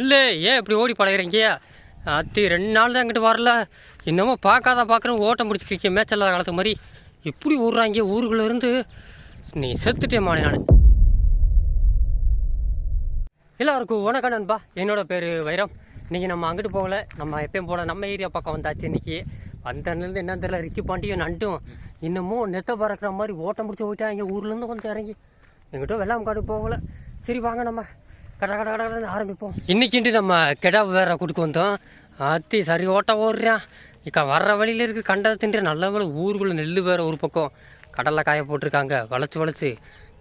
இல்லை ஏன் இப்படி ஓடி பழகிறீங்க? அத்தி ரெண்டு நாள் தான் இங்கிட்டு வரல. என்னமோ பார்க்காத பார்க்குறேன் ஓட்டம் பிடிச்சிருக்கீங்க மேட்ச் காலத்து மாதிரி. எப்படி ஊடுறாங்க ஊருக்குள்ளேருந்து நீ செத்துட்டே நான்? எல்லாருக்கும் வணக்கம் நண்பா. என்னோட பேர் வைரம். இன்றைக்கி நம்ம அங்கிட்டு போகல. நம்ம எப்பயும் போல நம்ம ஏரியா பக்கம் வந்தாச்சு இன்றைக்கி வந்ததுலேருந்து என்ன தெரியல ரிக்கி பாண்டியும் நண்டும். இன்னமும் நெத்த பறக்கிற மாதிரி ஓட்டம் பிடிச்சி எங்கள் ஊர்லேருந்து வந்து இறங்கி. எங்கிட்ட வெள்ளாம் காடு போகல. சரி வாங்க நம்ம. கட கட கடன்னு ஆரம்பிப்போம். இன்னைக்கிண்டு நம்ம கெடா வேற கொடுக்க வந்தோம். அத்தி சரி ஓட்ட ஓடுறான் இக்கா வர்ற வழியில இருக்குது கண்டதை தின்ற நல்ல வேலை ஊருக்குள்ள நெல் வேற ஒரு பக்கம். கடலில் காய போட்டிருக்காங்க. வளைச்சு வளைச்சி.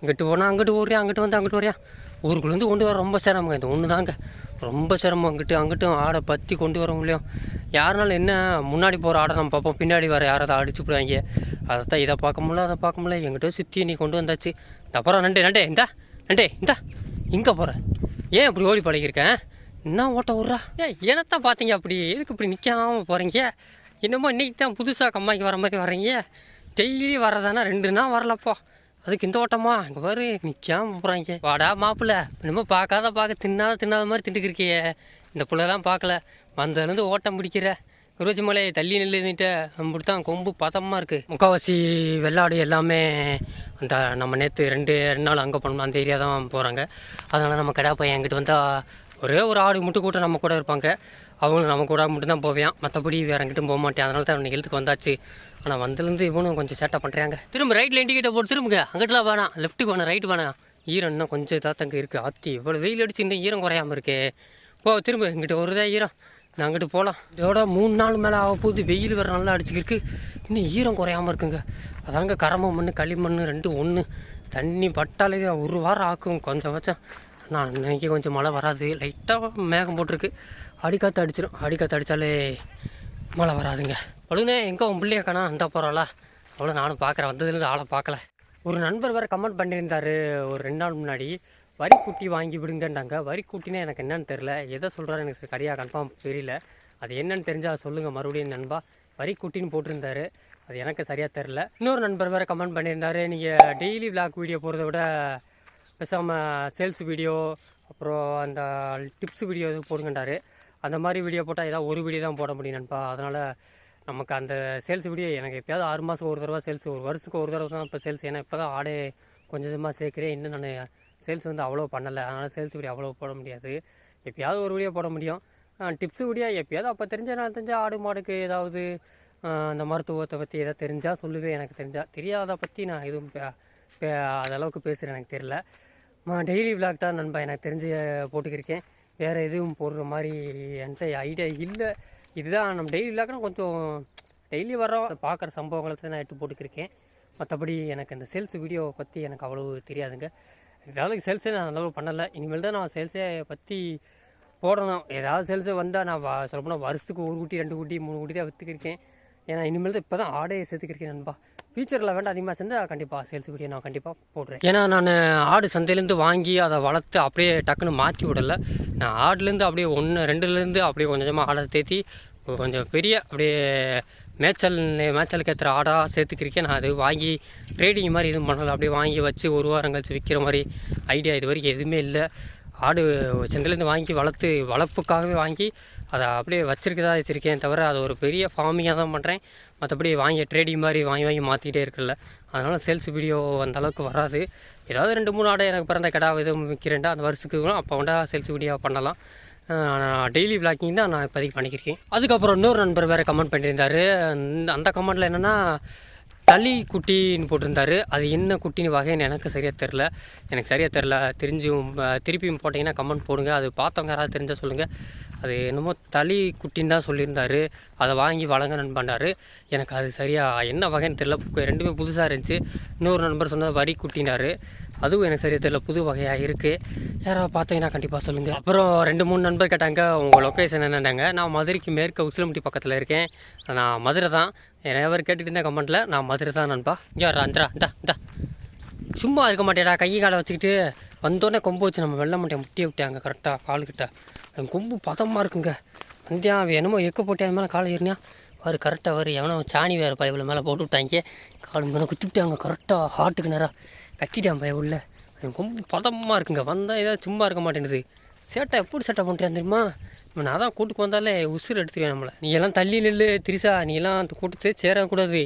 இங்கிட்டு போனால் அங்கிட்டு ஓடுறியா அங்கிட்டு வந்து அங்கிட்டு வரையா ஊருக்குள்ளேருந்து கொண்டு வர ரொம்ப சிரமங்க. இந்த ஒன்று தாங்க ரொம்ப சிரமம். அங்கிட்டு அங்கிட்டும் ஆடை பற்றி கொண்டு வர முடியும் யாருனாலும் என்ன முன்னாடி போகிற ஆடை நம்ம பார்ப்போம். பின்னாடி வர யாராவது அடிச்சு விடுவாங்க அதை தான் இதை பார்க்க முடியல அதை பார்க்க முடியல. எங்கிட்ட சுற்றி நீ கொண்டு வந்தாச்சு. தப்புறம் நண்டே நண்டே இந்தா நண்டே இந்தா. இங்கே போகிறேன் ஏன் இப்படி ஓடி பழகிருக்கேன் என்ன ஓட்ட விட்றா? ஏன் என்னத்தான் பார்த்தீங்க அப்படி? எதுக்கு இப்படி நிற்காம போகிறீங்க என்னமோ இன்னைக்கு தான் புதுசாக கம்மாய்க்கு வர மாதிரி வர்றீங்க. டெய்லி வர்றதானா? ரெண்டு நாள் வரலப்போ. அதுக்கு இந்த ஓட்டமா? இங்கே பாரு நிற்காம போகிறாங்க வாடா மாப்பிள்ள. என்னமோ பார்க்காத பார்க்க தின்னாத தின்னாத மாதிரி திண்டுக்கிருக்கியே இந்த பிள்ளைலாம் பார்க்கல. வந்ததுலேருந்து ஓட்டம் பிடிக்கிற. குருவச்சி மலையை தள்ளி நில்லுன்னுட்டு அப்படி தான் கொம்பு பதமாக இருக்குது முக்கால்வாசி வெள்ளாடு எல்லாமே அந்த நம்ம நேற்று ரெண்டு ரெண்டு நாள் அங்கே போனோம் அந்த ஏரியா தான் போகிறாங்க அதனால் நம்ம கடை பையன் என்கிட்ட வந்தால் ஒரே ஒரு ஆடு மட்டும் கூட நம்ம கூட இருப்பாங்க. அவங்களும் நம்ம கூட மட்டும்தான் போவேன். மற்றபடி வேறு எங்கிட்டும் போக மாட்டேன். அதனால தான் இன்னைக்கு எழுத்துக்கு வந்தாச்சு. ஆனால் வந்ததுலேருந்து இவனும் கொஞ்சம் சேட்டை பண்ணுறாங்க திரும்ப ரைட்டில் இண்டிகேட்டர் போட்டு திரும்புங்க. அங்கிட்டலாம் வேணாம். லெஃப்ட்டுக்கு வேணாம் ரைட்டு வேணாம். ஈரம்னா இன்னும் கொஞ்சம் இதாக தங்க இருக்குது ஆத்தி இவ்வளோ வெயில் அடிச்சு இந்த ஈரம் குறையாமல் இருக்கே. போ திரும்ப இங்கிட்ட ஒருதான் ஈரம்? நான் அங்கிட்டு போகலாம் இதோட மூணு நாள் மேலே ஆக போகுது. வெயில் வேறு நல்லா அடிச்சுக்கிருக்கு. இன்னும் ஈரம் குறையாம இருக்குங்க. அதாங்க கரம மண் களிமண் ரெண்டு ஒன்று தண்ணி பட்டாலே ஒரு வாரம் ஆக்கும் கொஞ்சம் வச்சா நான் இன்னைக்கு கொஞ்சம் மழை வராது. லைட்டாக மேகம் போட்டிருக்கு. அடிக்காற்று அடிச்சிடும் அடிக்காற்று அடித்தாலே மழை வராதுங்க. பழுனே எங்கே உன் பிள்ளைய காணா? அந்த போகிறாளா அவ்வளோ நானும் பார்க்குறேன். வந்ததுலேருந்து ஆளை பார்க்கல. ஒரு நண்பர் வேறு கமெண்ட் பண்ணியிருந்தார். ஒரு ரெண்டு நாள் முன்னாடி. வரி குட்டி வாங்கி விடுங்கன்றாங்க வரி குட்டினா எனக்கு என்னன்னு தெரில எதை சொல்கிறாரு எனக்கு சரியாக கன்ஃபார்ம் தெரியல. அது என்னன்னு தெரிஞ்சால் சொல்லுங்கள் மறுபடியும் நண்பா. வரி குட்டின்னு போட்டிருந்தாரு. அது எனக்கு சரியாக தெரில இன்னொரு நண்பர் வேறு கமெண்ட் பண்ணியிருந்தாரு. நீங்கள் டெய்லி விளாக் வீடியோ போகிறத விட பேசாமல் சேல்ஸ் வீடியோ அப்புறம் அந்த டிப்ஸ் வீடியோ எதுவும் போடுங்கன்றாரு அந்த மாதிரி வீடியோ போட்டால் ஏதாவது ஒரு வீடியோ தான் போட முடியும் நண்பா. அதனால் நமக்கு அந்த சேல்ஸ் வீடியோ எனக்கு எப்போயாவது ஆறு மாதம் ஒரு தடவை சேல்ஸ் ஒரு வருஷத்துக்கு ஒரு தடவை தான் இப்போ சேல்ஸ் ஏன்னா இப்போ தான் ஆடே கொஞ்சமாக சேர்க்குறேன். இன்னும் நான் சேல்ஸ் வந்து அவ்வளோ பண்ணலை. அதனால் சேல்ஸ் வீடியோ அவ்வளோ போட முடியாது. எப்பயாவது ஒரு வீடியோ போட முடியும். டிப்ஸ் வீடியோ எப்பயாவது அப்போ தெரிஞ்ச நான் தெரிஞ்ச ஆடு மாடுக்கு ஏதாவது அந்த மருத்துவத்தை பற்றி எதாவது தெரிஞ்சால் சொல்லுவேன். எனக்கு தெரிஞ்சால் தெரியாத பற்றி நான் எதுவும் அதளவுக்கு அளவுக்கு பேசுகிறேன் எனக்கு தெரில டெய்லி விளாக் தான் நண்பா எனக்கு தெரிஞ்சு போட்டுக்கிருக்கேன். வேறு எதுவும் போடுற மாதிரி என்கிட்ட ஐடியா இல்லை. இதுதான் நம்ம டெய்லி விளாக்னா கொஞ்சம் டெய்லி வரோம் பார்க்குற சம்பவங்களை தான் நான் எடுத்து போட்டுக்கிருக்கேன். மற்றபடி எனக்கு இந்த சேல்ஸ் வீடியோவை பற்றி எனக்கு அவ்வளோ தெரியாதுங்க. வேலைக்கு சேல்ஸே நான் அளவு பண்ணலை. இனிமேல் தான் நான் சேல்ஸே பற்றி போடணும். ஏதாவது சேல்ஸு வந்தால் நான் வ சொல்லப்போனால் வருஷத்துக்கு ஒரு குட்டி ரெண்டு குட்டி மூணு குட்டி தான் விற்றுக்கிருக்கேன் ஏன்னா இனிமேல் தான் இப்போ தான் ஆடே சேர்த்துக்கிருக்கேன் நண்பா. ஃபியூச்சரில் வேண்டாம் அதிகமாக சேர்ந்தால் கண்டிப்பாக சேல்ஸ் வீடியோ நான் கண்டிப்பாக போடுறேன். ஏன்னா நான் ஆடு சந்தையிலேருந்து வாங்கி அதை வளர்த்து அப்படியே டக்குன்னு மாற்றி விடலை. நான் ஆடுலேருந்து அப்படியே ஒன்று ரெண்டுலேருந்து அப்படியே கொஞ்சம் கொஞ்சமாக ஆடை தேத்தி கொஞ்சம் பெரிய அப்படியே மேய்ச்சல் மேய்ச்சலுக்கு ஏற்றுற ஆடாக சேர்த்துக்கிருக்கேன். நான் அது வாங்கி ட்ரேடிங் மாதிரி எதுவும் பண்ணலை. அப்படியே வாங்கி வச்சு ஒரு வாரம் கழிச்சு விற்கிற மாதிரி ஐடியா இது வரைக்கும் எதுவுமே இல்லை. ஆடு சந்தையிலேருந்து வாங்கி வளர்த்து வளர்ப்புக்காகவே வாங்கி அதை அப்படியே வச்சுருக்கதா வச்சுருக்கேன் தவிர அது ஒரு பெரிய ஃபார்மிங்காக தான் பண்ணுறேன் மற்றபடி வாங்கி ட்ரேடிங் மாதிரி வாங்கி வாங்கி மாற்றிக்கிட்டே இருக்குல்ல அதனால் சேல்ஸ் வீடியோ அந்த அளவுக்கு வராது. ஏதாவது ரெண்டு மூணு ஆடை எனக்கு பிறந்த கடா எதுவும் விற்கிறேன்டா அந்த வருஷத்துக்கு அப்போ வேண்டாம் சேல்ஸ் வீடியோ பண்ணலாம். டெய்லி விளாக்கிங் தான் நான் இப்போதைக்கு பண்ணிக்கிருக்கேன். அதுக்கப்புறம் இன்னொரு நண்பர் வேறு கமெண்ட் பண்ணியிருந்தாரு. அந்த- கமெண்ட்டில் என்னென்னா தளி குட்டின்னு போட்டிருந்தாரு. அது என்ன குட்டின்னு வகைன்னு எனக்கு சரியாக தெரில எனக்கு சரியாக தெரில தெரிஞ்சும் திருப்பியும் போட்டிங்கன்னா கமெண்ட் போடுங்க. அது பார்த்தவங்க யாராவது தெரிஞ்சால் சொல்லுங்கள் அது என்னமோ தளி குட்டின்னு தான் சொல்லியிருந்தாரு. அதை வாங்கி வழங்க நண்பண்டாரு எனக்கு அது சரியாக என்ன வகைன்னு தெரில ரெண்டுமே புதுசாக இருந்துச்சு. இன்னொரு நண்பர் சொன்னது வரி குட்டினாரு அதுவும் எனக்கு சரியாக தெரியல. புது வகையாக இருக்குது யாராவது பார்த்தீங்கன்னா கண்டிப்பாக சொல்லுங்கள் அப்புறம் ரெண்டு மூணு நண்பர் கேட்டாங்க உங்கள் லொக்கேஷன் என்னென்னாங்க? நான் மதுரைக்கு மேற்கு உசிலம்பட்டி பக்கத்தில் இருக்கேன். நான் மதுரை தான். நிறைய பேர் கேட்டுட்டு இருந்தேன் கமெண்ட்டில் நான் மதுரை தான் நண்பா. இங்கே வரா அந்த இந்தா இந்தா. சும்மா இருக்க மாட்டேடா கை காலை வச்சுக்கிட்டு. வந்தோடனே கொம்பு வச்சு நம்ம வெள்ள மாட்டேன் முட்டியை விட்டாங்க கரெக்டாக காலுக்கிட்ட கொம்பு பதமாக இருக்குங்க. வந்தியா அவன் என்னமோ எக்க போட்டு அவன் மேலே காலை ஏறினா பாரு கரெக்டாக வரு எவனோ சாணி வேறு பயவில் மேலே போட்டு விட்டாங்க. காலு மேலே குத்தி விட்டாங்க கரெக்டாக ஹார்ட்டுக்கு நேராக கட்டிட்டான் பைய உள்ள. அவன் கொம்பு பதமாக இருக்குங்க. வந்தால் ஏதாவது சும்மா இருக்க மாட்டேங்குது சேட்டை எப்படி சேட்டை பண்ணுறேன் தெரியுமா? இவன் நான் தான் கூட்டுக்கு வந்தாலே உசுறு எடுத்துருவேன் நம்மளை. நீ எல்லாம் தள்ளி நில்லு திரிசா. நீ எல்லாம் அந்த கூட்டத்தை சேரக்கூடாது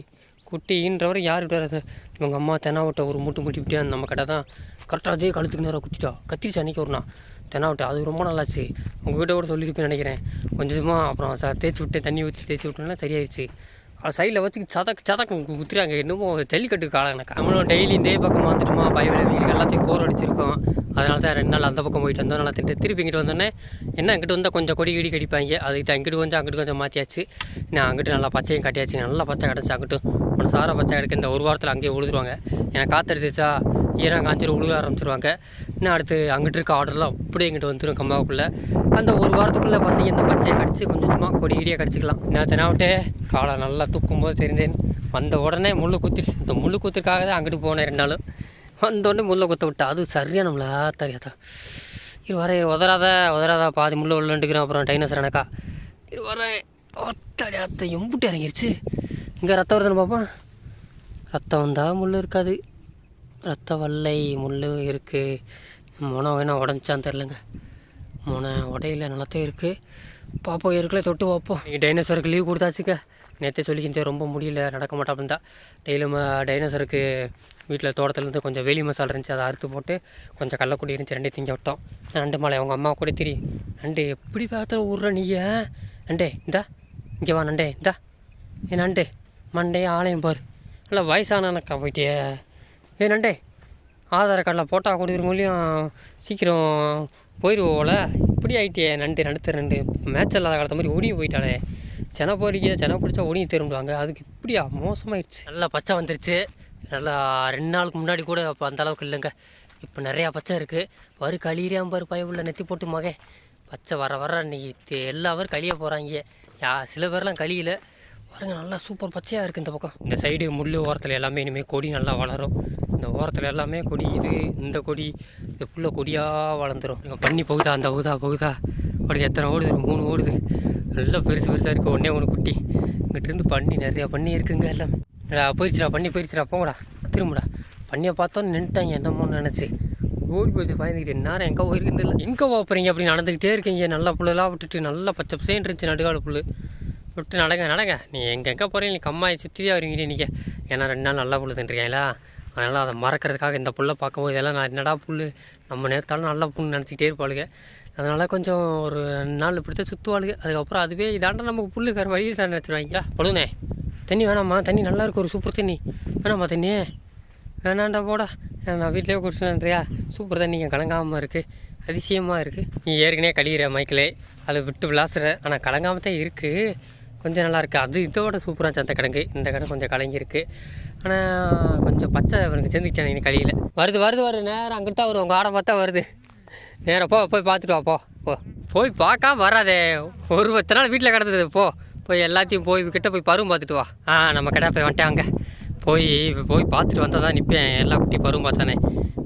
குட்டின்றவரை யாருக்கிட்ட இவங்க அம்மா தெனாவட்டை ஒரு மூட்டு முட்டி விட்டியா நம்ம கடை தான் கரெக்டாக அதே கழுத்துக்கு நேரம் குத்திட்டா. கத்திரிச்சு அன்றைக்கி ஒரு நாள். தெனாவட்டை அது ரொம்ப நல்லாச்சு உங்ககிட்ட கூட சொல்லியிருப்பேன் நினைக்கிறேன். கொஞ்சமாக அப்புறம் ச தேய்ச்சி விட்டு தண்ணி ஊற்றி தேய்ச்சி விட்டோன்னா சரியாயிடுச்சு சைடில் வச்சு சதக்கு சதக்கம் குத்துறாங்க இன்னமும் ஜல்லிக்கட்டு காலம் எனக்கு. நம்மளும் டெய்லி இந்த பக்கம் வந்துட்டுமா பயவில வீடு எல்லாத்தையும் போர் அடிச்சிருக்கோம். அதனால தான் ரெண்டு நாள் அந்த பக்கம் போயிட்டு வந்தோம். நல்லா திட்டு திருப்பி இங்கிட்டு வந்தோடனே என்ன இங்கிட்டு வந்தால் கொஞ்சம் கொடி கிடி கடிப்பாங்க. அதுக்கு இங்கிட்டு கொஞ்சம் அங்கிட்டு கொஞ்சம் மாற்றியாச்சு நான் அங்கிட்டு நல்லா பச்சையும் கட்டியாச்சு. நல்லா பச்சை கிடச்சி அங்கிட்டும். சார பச்சை கிடைக்க இந்த ஒரு வாரத்தில் அங்கேயே உழுதுருவாங்க. ஏன்னா காத்தடிச்சா ஈரம் காஞ்சிட்டு உழுக ஆரம்பிச்சிருவாங்க. நான் அடுத்து அங்கிட்டு இருக்க ஆர்டர்லாம் அப்படியே இங்கிட்டு வந்துடும் கம்மாவுக்குள்ளே அந்த ஒரு வாரத்துக்குள்ளே பசங்க இந்த பச்சையை கடிச்சு கொஞ்சம் கொஞ்சமாக கொடி கிடியாக கடிச்சிக்கலாம். நான் தெனாவிட்டே காலை நல்லா தூக்கும் போது தெரிந்தேன். வந்த உடனே முள்ளு குத்து இந்த முள்ளு குத்துக்காக தான் அங்கிட்டு போனேன் ரெண்டு நாளும். வந்த உடனே முள்ளை குத்த விட்டா அது சரியாக நம்மளா தெரியாதா. இது வர உதராத உதறாத பாதி முள்ள உள்ளண்டுக்கிறோம் அப்புறம் டைனோசர் எனக்கா இது வர ஒத்தடி அத்தை எம்புட்டு இறங்கிருச்சு. இங்கே ரத்தம் வருதுன்னு பார்ப்போம் ரத்தம் வந்தால் முள் இருக்காது. ரத்த வல்லை முள் இருக்குது முனை வேணால் உடஞ்சான்னு தெரிலங்க முனை உடையில நிலத்தே இருக்குது பார்ப்போம் ஏற்கனவே தொட்டு பார்ப்போம் நீங்கள் டைனோசருக்கு லீவ் கொடுத்தாச்சுங்க. நேற்றே சொல்லிக்கிட்டே ரொம்ப முடியல நடக்க மாட்டேன் தான் டெய்லியும் டைனோசருக்கு வீட்டில் தோட்டத்துலேருந்து கொஞ்சம் வேலி மசாலா இருந்துச்சு அதை அறுத்து போட்டு கொஞ்சம் கள்ளக்குடி இருந்துச்சு ரெண்டையும் திங்க விட்டோம். நண்டு மலை அவங்க அம்மா கூட தெரியும் நண்டு எப்படி பார்த்தா விட்ற நீயே நண்டே இந்தா. இங்கே வா நண்டே இந்தா. ஏ நண்டு மண்டே ஆலயம் பாரு. நல்லா வயசானக்கா போயிட்டே ஏ நண்டே ஆதார் கார்டில் போட்டால் கொடுக்குற மூலியம் சீக்கிரம் போயிடுவோல இப்படி ஆகிட்டே நண்டு நடுத்த ரெண்டு மேட்ச் இல்லாத காலத்த மாதிரி ஓடி போயிட்டாலே செனை பொறிக்க சென பிடிச்சா ஓடி திரும்பிடுவாங்க அதுக்கு இப்படியா மோசமாயிடுச்சு நல்லா பச்சை வந்துருச்சு. நல்லா ரெண்டு நாளுக்கு முன்னாடி கூட அப்போ அந்த அளவுக்கு இல்லைங்க. இப்போ நிறையா பச்சை இருக்குது வரு களியிறியாம் பாரு உள்ள நெத்தி போட்டு மகன். பச்சை வர வர இன்னைக்கு எல்லா பேரும் கழிய போகிறாங்க யா சில பேர்லாம் கழியில. பாருங்க நல்லா சூப்பர் பச்சையாக இருக்குது இந்த பக்கம். இந்த சைடு முள் ஓரத்தில் எல்லாமே இனிமேல் கொடி நல்லா வளரும். இந்த ஓரத்தில் எல்லாமே கொடி இது இந்த கொடி இது ஃபுல்லாக கொடியாக வளர்ந்துரும். இங்கே பண்ணி போகுதா அந்த போகுதா போகுதா? அப்படி எத்தனை ஓடுது மூணு ஓடுது. நல்லா பெருசு பெருசாக இருக்குது ஒன்றே ஒன்று குட்டி. இங்கிட்டிருந்து பண்ணி நிறையா பண்ணி இருக்குங்க எல்லாம். டா, போயிடுச்சுடா பண்ணி போயிடுச்சுடா போங்கடா திரும்படா. பண்ணியை பார்த்தோன்னு நின்ட்டாங்க என்னமோ நினச்சி. ஓடி போச்சு பயந்துக்கிட்டு நேரம் எங்கே போயிருக்குன்னு இல்லை எங்கே போகிறீங்க அப்படி நடந்துக்கிட்டே இருக்கீங்க. நல்லா புல்லெல்லாம் விட்டுட்டு நல்லா பச்சை பசேன்னு இருந்துச்சு நடுகால புல் விட்டு நடங்க நடங்க. நீ எங்கெங்கே போகிறீங்க நீ கம்மாயை சுற்றி வருவீங்க நீங்கள் ஏன்னா ரெண்டு நாள் நல்லா புல் அதனால் அதை மறக்கிறதுக்காக இந்த புல்லை பார்க்கும்போது இதெல்லாம் நான் என்னடா புல் நம்ம நேரத்தாலும் நல்ல புல் நினச்சிக்கிட்டே இருப்பாளுங்க அதனால் கொஞ்சம் ஒரு ரெண்டு நாள் இப்படி தான் சுற்றுவாளுங்க அதுக்கப்புறம் அதுவே இதாண்டா நமக்கு புல் வேறு வழியில் தான் நினச்சிடுவாங்களா பொழுதுனே. தண்ணி வேணாம்மா தண்ணி நல்லா இருக்கு ஒரு சூப்பர் தண்ணி. வேணாம்மா தண்ணி. வேணாண்டா போடா. நான் வீட்டிலே குடிச்சுன்றியா சூப்பர் தண்ணி இங்கே கலங்காமல் இருக்குது அதிசயமாக இருக்குது நீ ஏற்கனவே கழிகிற மைக்கிலே அதை விட்டு விளாசுற. ஆனால் கலங்காமல் தான் இருக்குது கொஞ்சம் நல்லாயிருக்கு. அது இதோட சூப்பராக இருந்துச்சு அந்த கிடங்கு. இந்த கிடங்கு கொஞ்சம் கலங்கியிருக்கு. ஆனால் கொஞ்சம் பச்சை அவனுக்கு சேர்ந்துக்கிட்டேன் இன்னைக்கு கழியில். வருது வருது வருது. நேரம் அங்கிட்டு தான் வருது. உங்கள் ஆடம் பார்த்தா வருது. நேரம் போ போய் பார்த்துட்டு வா போ. போ. போய் பார்க்காம வராதே. ஒரு பத்து நாள் வீட்டில் கிடந்தது? போ. போய் எல்லாத்தையும் போய் கிட்டே போய் பருவம் பார்த்துட்டு வா. ஆ நம்ம கடை போய் வந்துட்டாங்க போய் போய் பார்த்துட்டு வந்தால் தான் நிற்பேன் எல்லா குட்டி பருவம் பார்த்தானே.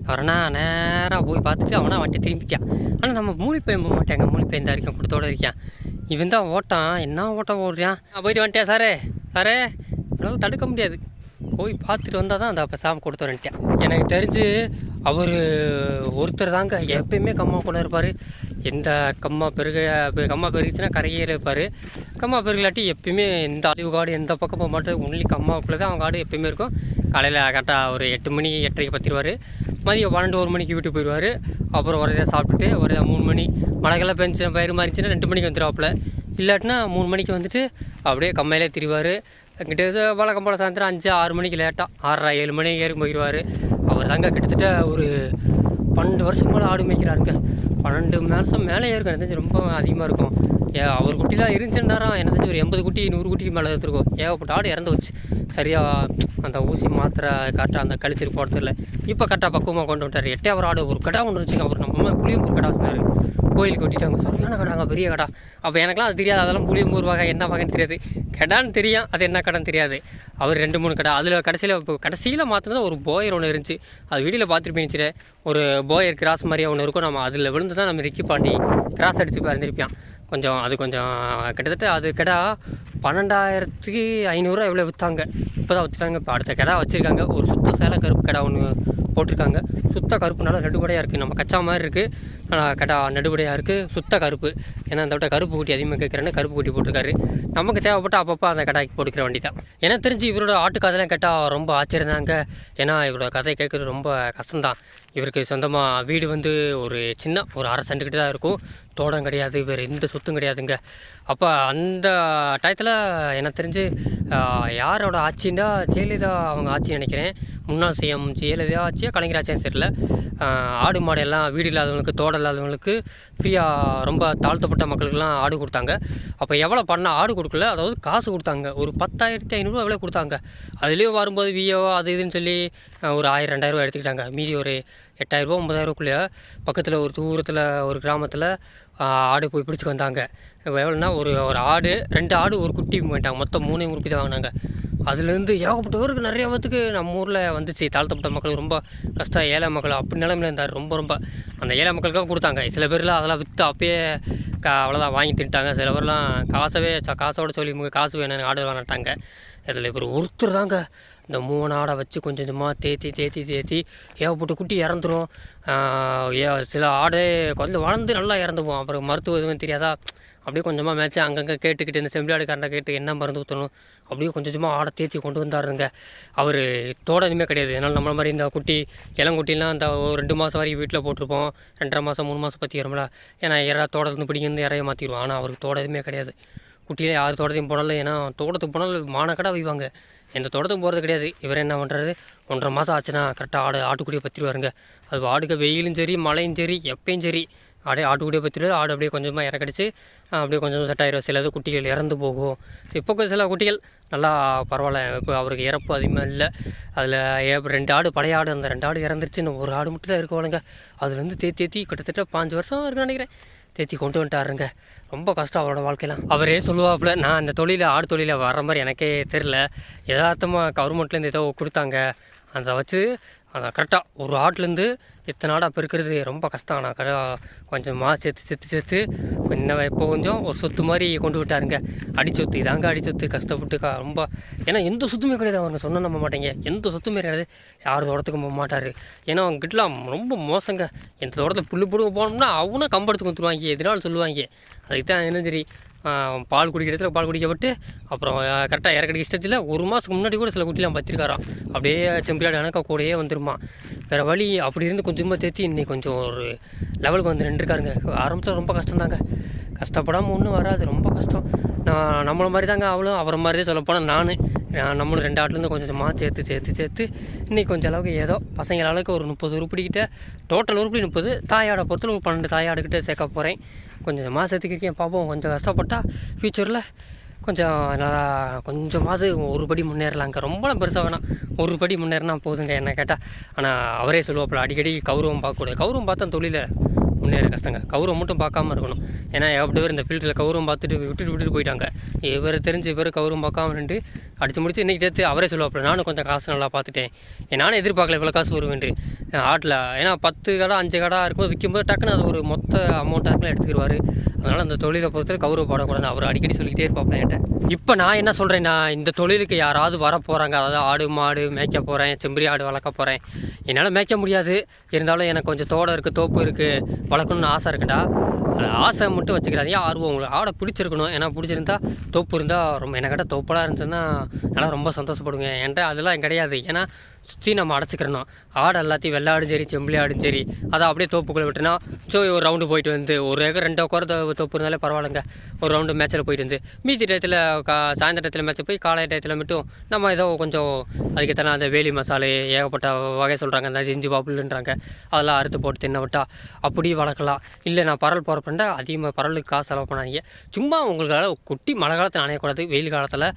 வரனா நேராக போய் பார்த்துட்டு அவனா வந்துட்டு திரும்பிட்டான். ஆனால் நம்ம மூலி போக மாட்டாங்க மூலி பையன் தான் இருக்கேன். கொடுத்தோட இருக்கான். இவன் தான் ஓட்டான். என்ன ஓட்டம் ஓடுறான்? போயிட்டு வந்துட்டேன் சாரே. சாரே என்னால் தடுக்க முடியாது. போய் பார்த்துட்டு வந்தால் தான் அந்த அப்போ கொடுத்து கொடுத்துறேன்ட்டேன் எனக்கு தெரிஞ்சு அவர் ஒருத்தர் தாங்க. எப்பயுமே கம்மா கொண்டு இருப்பார். எந்த கம்மா பெருக கம்மா பெருகிச்சுன்னா கரையே இருப்பார். கம்மா பெருகலாட்டி எப்பயுமே எந்த அழிவு காடு எந்த பக்கம் போக மாட்டேன். ஒன்லி கம்மாவுக்குள்ளே தான் அவங்க காடு எப்பயுமே இருக்கும். காலையில் கரெக்டாக ஒரு எட்டு மணி எட்டரைக்கு பத்திடுவார் மதியம் பன்னெண்டு ஒரு மணிக்கு வீட்டுக்கு போயிடுவார் அப்புறம் ஒரே சாப்பிட்டுட்டு ஒரே மூணு மணி. மழைக்கெல்லாம் பெஞ்சு பயிர் மாறிச்சுன்னா ரெண்டு மணிக்கு வந்துடுவாப்புல இல்லாட்டினா மூணு மணிக்கு வந்துட்டு அப்படியே கம்மையிலே திரிவார். கிட்டத்தட்ட வழக்கம் போல் சாயந்தரம் அஞ்சு ஆறு மணிக்கு லேட்டாக ஆறரை ஏழு மணி ஏறி போயிடுவார் அவர் தாங்க கிட்டத்தட்ட ஒரு பன்னெண்டு வருஷம் மேலே ஆடு மேய்க்கிறாருங்க. பன்னெண்டு வருஷம் மேலே இருக்கும். எனக்கு ரொம்ப அதிகமாக இருக்கும். ஏ அவர் குட்டிலாம் இருந்துச்சுன்னு நேரம் எனக்கு தெரிஞ்சு ஒரு எண்பது குட்டி நூறு குட்டிக்கு மேலே எடுத்துருக்கோம். ஏகப்பட்ட ஆடு இறந்து வச்சு சரியாக அந்த ஊசி மாத்திரை கரெக்டாக அந்த கழிச்சிட்டு போடுறதில்ல இப்போ கரெக்டாக பக்குவமாக கொண்டு வந்துட்டார். எட்டே அவர் ஆடு ஒரு கடை ஒன்று வச்சுங்க அவர் நம்ம புளியம்பூர் கடை வச்சுனாரு கோயிலுக்கு ஒட்டிட்டாங்க சரியான கடாங்க பெரிய கடா. அப்போ எனக்குலாம் அது தெரியாது. அதெல்லாம் புளியம்பூர் வகை என்ன வகைன்னு தெரியாது. கடான்னு தெரியும். அது என்ன கடைன்னு தெரியாது. அவர் ரெண்டு மூணு கடை. அதில் கடைசியில் இப்போ கடைசியில் மாற்றினது ஒரு போயர் ஒன்று இருந்துச்சு. அது வீடியோவில் பார்த்துருப்பீங்க ஒரு போயர் கிராஸ் மாதிரியே ஒன்று இருக்கும். நம்ம அதில் விழுந்து தான் நம்ம ரிக்கி பாண்டி கிராஸ் அடிச்சு பறந்துருப்பான் கொஞ்சம் அது கொஞ்சம் கிட்டத்தட்ட அது கெடா பன்னெண்டாயிரத்துக்கு ஐநூறுரூவா எவ்வளோ விற்றாங்க இப்போ தான் வச்சுட்டாங்க இப்போ அடுத்த கெடா வச்சுருக்காங்க. ஒரு சுத்த சேலை கருப்பு கிடா ஒன்று போட்டிருக்காங்க. சுத்த கருப்புனால ரெண்டு கூடையாக இருக்குது நம்ம கச்சா மாதிரி இருக்குது ஆனால் கடா நடுபடியாக இருக்குது சுத்த கருப்பு. ஏன்னா அந்த விட்ட கருப்பு குட்டி அதிகமாக கேட்குறேன்னு கருப்பு குட்டி போட்டிருக்காரு. நமக்கு தேவைப்பட்ட அப்பப்போ அந்த கடாய்க்கு போட்டுக்கிற வண்டி தான் எனக்கு தெரிஞ்சு இவரோட ஆட்டு கதைலாம் கேட்டால் ரொம்ப ஆச்சரியம் தாங்க ஏன்னா இவரோட கதையை கேட்குறது ரொம்ப கஷ்டம்தான். இவருக்கு சொந்தமாக வீடு வந்து ஒரு சின்ன ஒரு அரை சென்ட்டுக்கிட்ட தான் இருக்கும். தோடம் கிடையாது வேறு எந்த சொத்தும் கிடையாதுங்க. அப்போ அந்த டயத்தில் எனக்கு தெரிஞ்சு யாரோட ஆட்சின்னா ஜெயலலிதா அவங்க ஆட்சி நினைக்கிறேன். முன்னாள் சிஎம் ஜெயலலிதா ஆட்சியா கலைஞர் ஆட்சியும் தெரியல. ஆடு மாடு எல்லாம் வீடு இல்லாதவங்களுக்கு இல்லாதவங்களுக்கு ஃப்ரீயாக ரொம்ப தாழ்த்தப்பட்ட மக்களுக்கெல்லாம் ஆடு கொடுத்தாங்க. அப்போ எவ்வளோ பண்ண ஆடு கொடுக்கல அதாவது காசு கொடுத்தாங்க. ஒரு பத்தாயிரத்தி ஐநூறுரூவா எவ்வளோ கொடுத்தாங்க. அதுலேயும் வரும்போது விஏஓ அது இதுன்னு சொல்லி ஒரு ஆயிரம் ரெண்டாயிரரூவா எடுத்துக்கிட்டாங்க. மீதி ஒரு எட்டாயிரரூபா ஒம்பதாயிரரூவாக்குள்ளேயே பக்கத்தில் ஒரு தூரத்தில் ஒரு கிராமத்தில் ஆடு போய் பிடிச்சிட்டு வந்தாங்க. எவ்வளோன்னா ஒரு ஒரு ஆடு ரெண்டு ஆடு ஒரு குட்டி போயிட்டாங்க மொத்தம் மூணே உருப்பி தான் வாங்கினாங்க. அதுலேருந்து ஏகப்பட்டவருக்கு நிறைய பேத்துக்கு நம்ம ஊரில் வந்துச்சு. தாழ்த்தப்பட்ட மக்கள் ரொம்ப கஷ்டம். ஏழை மக்கள் அப்படி நிலமையில இருந்தார். ரொம்ப ரொம்ப. அந்த ஏழை மக்களுக்காக கொடுத்தாங்க. சில பேர்லாம் அதெல்லாம் விற்று அப்பயே கா அவ்வளோதான் வாங்கி தின்ட்டாங்க. சில பேர்லாம் காசவே காசோட சொல்லி காசு வேணும்னு ஆடு வாங்கிட்டாங்க. இதில் இப்போ ஒருத்தர் தாங்க. இந்த மூணு ஆடை வச்சு கொஞ்சம் கொஞ்சமாக தேத்தி தேத்தி தேத்தி ஏகப்பட்ட குட்டி இறந்துடும் ஏ சில ஆடே கொஞ்சம் வளர்ந்து நல்லா இறந்துவோம். அப்புறம் மருத்துவம் எதுவும் தெரியாதா? அப்படியே கொஞ்சமாக மேட்ச் அங்கங்கே கேட்டுக்கிட்டு இந்த செம்பிளாடுக்காரனை கேட்டு என்ன மருந்து ஊற்றணும் அப்படியே கொஞ்சம் கொஞ்சமாக ஆடை தேத்தி கொண்டு வந்தாருங்க. அவர் தோட எதுவுமே கிடையாது. ஏன்னால் நம்மள மாதிரி இந்த குட்டி இளங்குட்டிலாம் இந்த ஒரு ரெண்டு மாதம் வரைக்கும் வீட்டில் போட்டிருப்போம். ரெண்டரை மாதம் மூணு மாதம் பற்றி வரும்ல ஏன்னா இறா தோட்டத்துலேருந்து பிடிங்கிருந்து இறைய மாற்றிடுவோம் ஆனால் அவருக்கு தோட எதுவுமே கிடையாது. குட்டியில் யார் தோட்டத்தையும் போடல. ஏன்னா தோட்டத்துக்கு போனாலும் மானக்கடை வைவாங்க எந்த தோட்டத்துக்கும் போகிறது கிடையாது. இவர் என்ன பண்ணுறாரு ஒன்றரை மாதம் ஆச்சுன்னா கரெக்டாக ஆடு ஆட்டுக்குடியை பற்றிடுவாருங்க அது ஆடுக்கு வெயிலும் சரி மழையும் சரி எப்பயும் சரி. அப்படியே ஆட்டுக்குடியை பற்றிடுவார் ஆடு அப்படியே கொஞ்சமாக இறக்கடிச்சு அப்படியே கொஞ்சம் செட் சில சிலது குட்டிகள் இறந்து போகும். இப்போ சில குட்டிகள் நல்லா பரவாயில்ல. இப்போ அவருக்கு இறப்பு அதிகமாக இல்லை. அதில் ரெண்டு ஆடு பழைய ஆடு அந்த ரெண்டு ஆடு இறந்துருச்சு இன்னும் ஒரு ஆடு மட்டும் தான் இருக்குவானுங்க அதுலேருந்து தேத்தி தேத்தி கிட்டத்தட்ட பாஞ்சு வருஷம் இருக்குன்னு நினைக்கிறேன். தேத்தி கொண்டு வந்துட்டாருங்க. ரொம்ப கஷ்டம் அவரோட வாழ்க்கையெல்லாம். அவரே சொல்லுவாப்புல நான் அந்த தொழிலில் ஆடு தொழிலில் வர்ற மாதிரி எனக்கே தெரில யதார்த்தமாக கவர்மெண்ட்லேருந்து ஏதோ கொடுத்தாங்க. அதை வச்சு அதை கரெக்டாக ஒரு ஆட்லேருந்து இத்தனை ஆடாக பெருக்கிறது ரொம்ப கஷ்டம். நான் கடை கொஞ்சமாக சேர்த்து சேர்த்து சேர்த்து கொஞ்சம் இப்போ கொஞ்சம் ஒரு சொத்து மாதிரி கொண்டு விட்டாருங்க. அடிச்சொத்து இதாங்க அடிச்சொத்து கஷ்டப்பட்டு ரொம்ப ஏன்னா எந்த சொத்துமே கிடையாது அவங்க சொன்ன நம்ப மாட்டேங்க. எந்த சொத்துமே கிடையாது. யார் தோட்டத்துக்கும் போக மாட்டார். ஏன்னா அவங்க கிட்டலாம் ரொம்ப மோசங்க. எந்த தோட்டத்தில் புல்லு புடுங்க போனோம்னா அவனும் கம்பெடுத்து கொடுத்துருவாங்க. எதுனாலும் சொல்லுவாங்க. அதுக்கு தான் என்ன சரி பால் குடிக்கிற இடத்துல பால் குடிக்கப்பட்டு அப்புறம் கரெக்டாக இறக்கடி இஷ்டத்தில் ஒரு மாதத்துக்கு முன்னாடி கூட சில குட்டிலாம் பத்திருக்காராம். அப்படியே செம்பிளாடு அணக்க கூடயே வந்துருமா. வேறு வழி அப்படி இருந்து கொஞ்சமாக தேர்த்தி இன்றைக்கி கொஞ்சம் ஒரு லெவலுக்கு வந்து நின்றுருக்காருங்க. ஆரம்பத்தில் ரொம்ப கஷ்டம்தாங்க. கஷ்டப்படாமல் ஒன்றும் வராது ரொம்ப கஷ்டம். நான் நம்மளை மாதிரி தாங்க அவளும் அவரை மாதிரி தான் சொல்லப்போனால் நான் நம்மளும் ரெண்டு ஆட்லேருந்து கொஞ்சம் கொஞ்சமாக சேர்த்து சேர்த்து சேர்த்து இன்றைக்கி கொஞ்சம் அளவுக்கு ஏதோ பசங்க அளவுக்கு ஒரு முப்பது உருப்படிக்கிட்ட டோட்டல் உருப்படி முப்பது தாயாடை பொறுத்தவரை ஒரு பன்னெண்டு தாயாடுக்கிட்ட சேர்க்க போகிறேன் கொஞ்சம் மாதத்துக்கு இருக்கேன் பார்ப்போம் கொஞ்சம் கஷ்டப்பட்டால் ஃப்யூச்சரில் கொஞ்சம் நல்லா கொஞ்சமாவது ஒரு படி முன்னேறலாங்க. ரொம்பலாம் பெருசாக வேணாம். ஒரு படி முன்னேறினா போதுங்க என்ன கேட்டால் ஆனால் அவரே சொல்லுவாப்புல அடிக்கடி கௌரவம் பார்க்கக்கூடாது கௌரவம் பார்த்தா தொழிலை முன்னேற கஷ்டங்க. கௌரவம் மட்டும் பார்க்காம இருக்கணும். ஏன்னா எப்படி பேர் இந்த ஃபீல்டில் கௌரவம் பார்த்துட்டு விட்டுட்டு விட்டுட்டு போயிட்டாங்க. இவர் தெரிஞ்சு இவர் கௌரவம் பார்க்காம ரெண்டு அடித்து முடிச்சு இன்றைக்கி சேர்த்து அவரே சொல்லுவாப்பில் நானும் கொஞ்சம் காசு நல்லா பார்த்துட்டேன். நானும் எதிர்பார்க்கல இவ்வளோ காசு வருவேன்ட்டு. ஆட்டில் ஏன்னா பத்து கடை அஞ்சு கடை இருக்கும்போது விற்கும்போது டக்குன்னு அது ஒரு மொத்த அமௌண்ட்டாக இருக்கலாம் எடுத்துக்கிடுவார் அதனால் அந்த தொழிலை பொறுத்தவரை கௌரவப்படக்கூடாது அவர் அடிக்கடி சொல்லிக்கிட்டே இருப்பாப்ல என்கிட்ட. இப்போ நான் என்ன சொல்கிறேன்னா இந்த தொழிலுக்கு யாராவது வர போகிறாங்க அதாவது ஆடு மாடு மேய்க்க போகிறேன் செம்பரி ஆடு வளர்க்க போகிறேன் என்னால் மேய்க்க முடியாது. இருந்தாலும் எனக்கு கொஞ்சம் தோடம் இருக்குது தோப்பு இருக்குது வளர்க்கணும்னு ஆசை இருக்குடா. ஆசை மட்டும் வச்சுக்கிறாதீங்க. ஆர்வம் உங்களுக்கு ஆடை பிடிச்சிருக்கணும். ஏன்னா பிடிச்சிருந்தா தோப்பு இருந்தால் ரொம்ப என்கிட்ட தோப்பெல்லாம் இருந்துச்சுன்னா நல்லா ரொம்ப சந்தோஷப்படுவேன். என்கிட்ட அதெல்லாம் கிடையாது. ஏன்னா சுற்றி நம்ம அடைச்சிக்கிறணும். ஆடை எல்லாத்தையும் வெள்ளாடும் சரி செம்பிளி ஆடும் சரி அதை அப்படியே தோப்புக்குள்ளே விட்டுனா ஸோ ஒரு ரவுண்டு போயிட்டு வந்து ஒரு ஏக்கர் ரெண்டு உட்கார தோப்பு இருந்தாலே பரவாயில்லைங்க. ஒரு ரவுண்டு மேட்ச்சில் போயிட்டு வந்து மீதி டயத்தில் கா சாயந்தர டயத்தில் மேட்ச் போய் காலை டயத்தில் மட்டும் நம்ம ஏதோ கொஞ்சம் அதுக்கேற்ற அந்த வேலி மசாலு ஏகப்பட்ட வகை சொல்கிறாங்க அந்த ஜிஞ்சு பாப்புலுன்றாங்க அதெல்லாம் அறுத்து போட்டு தின்ன விட்டா அப்படி வளர்க்கலாம். இல்லை நான் பரல் போகிறப்ப பண்ணா அதிகமாக பரவலுக்கு காசு செலவு பண்ணாதீங்க. சும்மா உங்களால் குட்டி மழை காலத்தில் அணையக்கூடாது வெயில் காலத்தில்